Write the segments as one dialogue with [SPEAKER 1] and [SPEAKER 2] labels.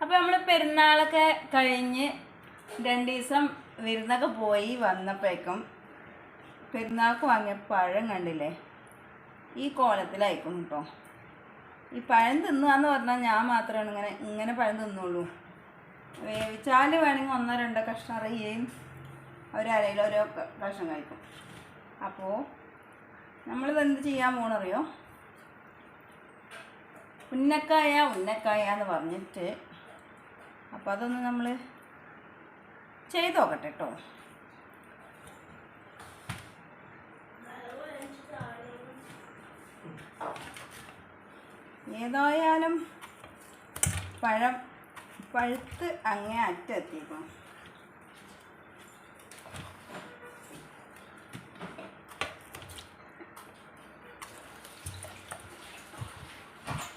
[SPEAKER 1] അപ്പോൾ നമ്മൾ പെരുന്നാളൊക്കെ കഴിഞ്ഞ് രണ്ട് ദിവസം വിരുന്നൊക്കെ പോയി വന്നപ്പോഴേക്കും പെരുന്നാൾക്ക് വാങ്ങിയ പഴം കണ്ടില്ലേ? ഈ കോലത്തിലായിക്കും കേട്ടോ. ഈ പഴം തിന്നുകയെന്ന് പറഞ്ഞാൽ ഞാൻ മാത്രമാണ് ഇങ്ങനെ ഇങ്ങനെ പഴം തിന്നുള്ളൂ. വേവിച്ചാൽ വേണമെങ്കിൽ ഒന്നോ രണ്ടോ കഷ്ണം അറിയുകയും ഒരരയിൽ ഓരോ കഷ്ണം കഴിക്കും. അപ്പോൾ നമ്മളിത് എന്ത് ചെയ്യാൻ പോകണറിയോ ഉന്നക്കായ ഉന്നക്കായ എന്ന് പറഞ്ഞിട്ട് അപ്പോൾ അതൊന്ന് നമ്മൾ ചെയ്ത് നോക്കട്ടെ കേട്ടോ ഏതായാലും പഴം പഴുത്ത് അങ്ങേ അറ്റെത്തിക്കും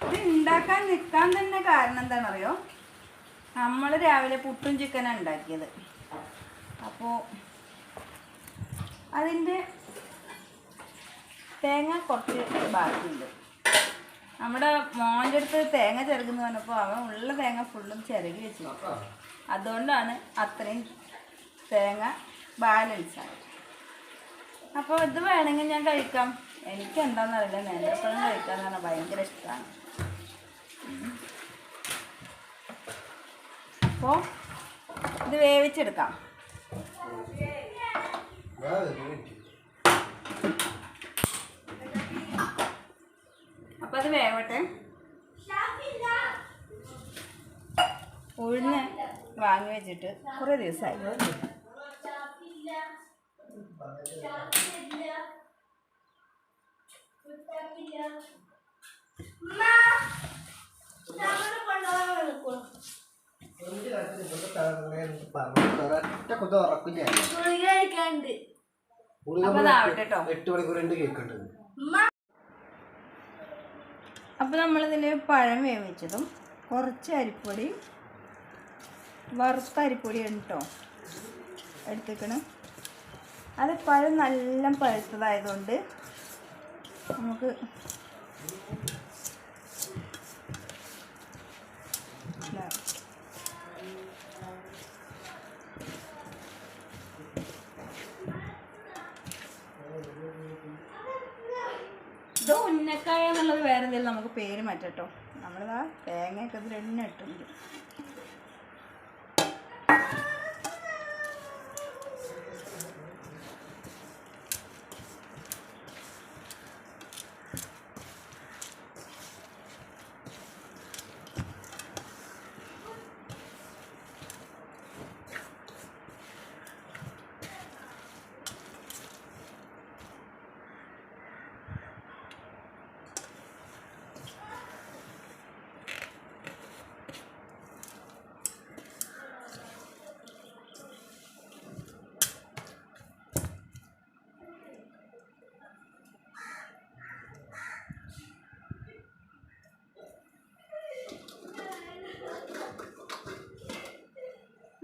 [SPEAKER 1] ഇത് ഉണ്ടാക്കാൻ നിൽക്കാൻ തന്നെ കാരണം എന്താണെന്നറിയോ? നമ്മൾ രാവിലെ പുട്ടും ചിക്കനാണ് ഉണ്ടാക്കിയത്. അപ്പോൾ അതിന്റെ തേങ്ങ കുറച്ച് ബാക്കിയുണ്ട്. നമ്മുടെ മോന്റെ അടുത്ത് തേങ്ങ ചിരകുന്നു പറഞ്ഞപ്പോൾ അവൻ ഉള്ള തേങ്ങ ഫുള്ളും ചിരകി വെച്ചു. അതുകൊണ്ടാണ് അത്രയും തേങ്ങ ബാലൻസ് ആയത്. അപ്പോൾ ഇത് വേണമെങ്കിൽ ഞാൻ കഴിക്കാം. എനിക്ക് എന്താണെന്നറിയില്ല നേന്ത്രപ്പഴം കഴിക്കാന്ന് പറഞ്ഞാൽ ഭയങ്കര ഇഷ്ടമാണ്. അപ്പോൾ ഇത് വേവിച്ചെടുക്കാം. അപ്പോൾ അത് വേവട്ടെ. ഉഴുന്ന് വാങ്ങി വെച്ചിട്ട് കുറേ ദിവസമായി അപ്പൊ അതാവട്ടെ
[SPEAKER 2] എട്ട് മണിക്കൂർ രണ്ട് കേൾക്കണ്ടത്
[SPEAKER 1] അപ്പോൾ നമ്മളിതിൽ പഴം വേവിച്ചതും കുറച്ച് അരിപ്പൊടി വറുത്ത അരിപ്പൊടിയാണ് കേട്ടോ എടുത്തേക്കണം. അത് പഴം നല്ല പഴുത്തതായതുകൊണ്ട് നമുക്ക് ഇതാ. ഇത് ഉന്നക്കായ എന്നുള്ളത് വേറെ എന്തെങ്കിലും നമുക്ക് പേര് മാറ്റട്ടോ. നമ്മളിതാ തേങ്ങയൊക്കെ ഇതിൽ എണ്ണ ഇട്ടുണ്ട്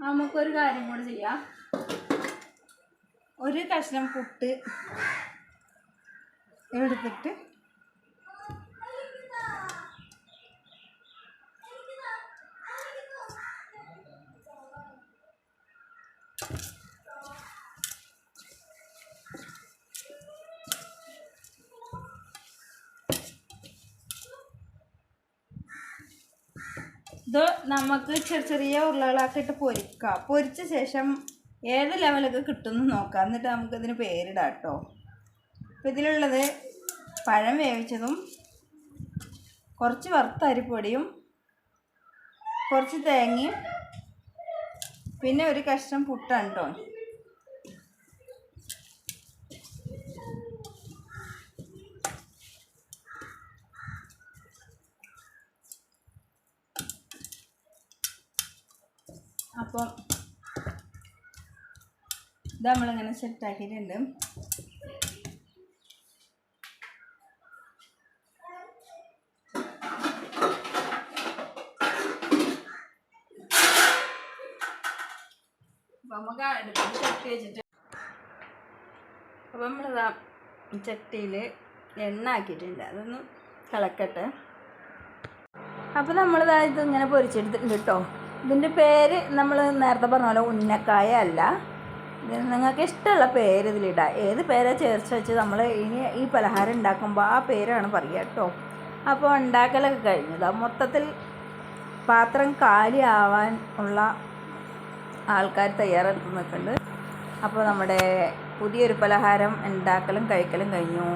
[SPEAKER 1] നമുക്കൊരു കാര്യം കൂടി ചെയ്യാം. ഒരു കഷ്ണം പുട്ട് എടുത്തിട്ട് ഇത് നമുക്ക് ചെറിയ ചെറിയ ഉരുളകളാക്കിയിട്ട് പൊരിക്കാം. പൊരിച്ച ശേഷം ഏത് ലെവലൊക്കെ കിട്ടുമെന്ന് നോക്കാം. എന്നിട്ട് നമുക്കിതിന് പേരിടാം കേട്ടോ. അപ്പോൾ ഇതിലുള്ളത് പഴം വേവിച്ചതും കുറച്ച് വറുത്ത അരിപ്പൊടിയും കുറച്ച് തേങ്ങയും പിന്നെ ഒരു കഷ്ണം പുട്ടാണ് കേട്ടോ. അപ്പം ഇത് നമ്മളിങ്ങനെ സെറ്റാക്കിയിട്ടുണ്ട് നമുക്ക് അടുപ്പിൽ ചട്ടി നമ്മളിതാ ചട്ടിയിൽ എണ്ണ ആക്കിയിട്ടുണ്ട്. അതൊന്ന് കളക്കട്ടെ അപ്പോൾ നമ്മളിതാ ഇത് ഇങ്ങനെ പൊരിച്ചെടുത്തിട്ടുണ്ട് കേട്ടോ ഇതിന്റെ പേര് നമ്മൾ നേരത്തെ പറഞ്ഞ പോലെ ഉന്നക്കായ അല്ല. നിങ്ങൾക്ക് ഇഷ്ടമുള്ള പേര് ഇതിലിടാം. ഏത് പേരാ ചേർച്ച വെച്ച് നമ്മൾ ഇനി ഈ പലഹാരം ഉണ്ടാക്കുമ്പോൾ ആ പേരാണ് പറയുക കേട്ടോ. അപ്പോൾ ഉണ്ടാക്കലൊക്കെ കഴിഞ്ഞതാ മൊത്തത്തിൽ പാത്രം കാലിയാവാൻ ഉള്ള ആൾക്കാർ തയ്യാറെടുത്ത് നിൽക്കുന്നുണ്ട്. അപ്പോൾ നമ്മുടെ പുതിയൊരു പലഹാരം ഉണ്ടാക്കലും കഴിക്കലും കഴിഞ്ഞു.